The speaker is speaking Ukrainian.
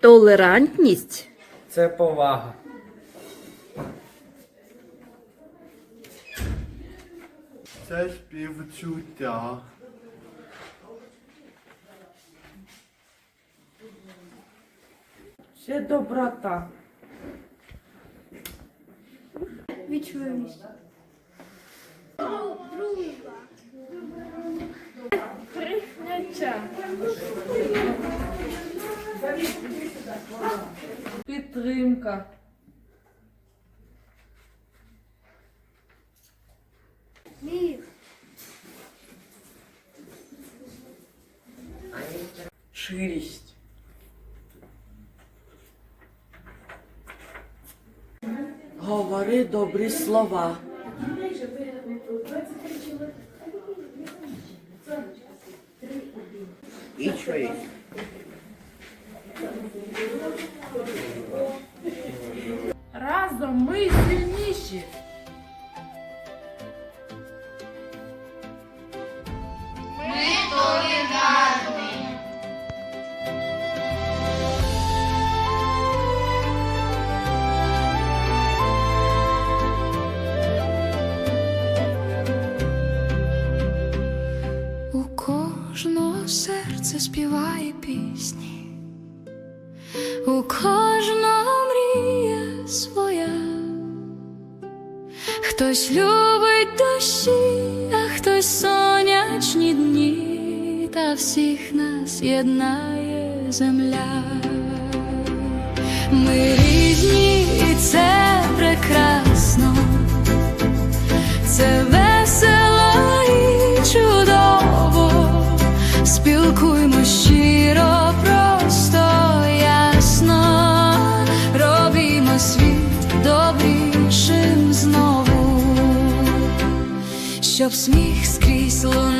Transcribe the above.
Толерантність Це повага. Це співчуття. Це доброта. Відчуваність. Прийняття. Підтримка. Вір. Ширість. Говори добрі слова. Разом ми сильніші. У кожного серце співає пісні, у кожного мрія своя, хтось любить дощі, а хтось сонячні дні, та всіх нас єднає земля. Ми щоб сміх скрізь лунав.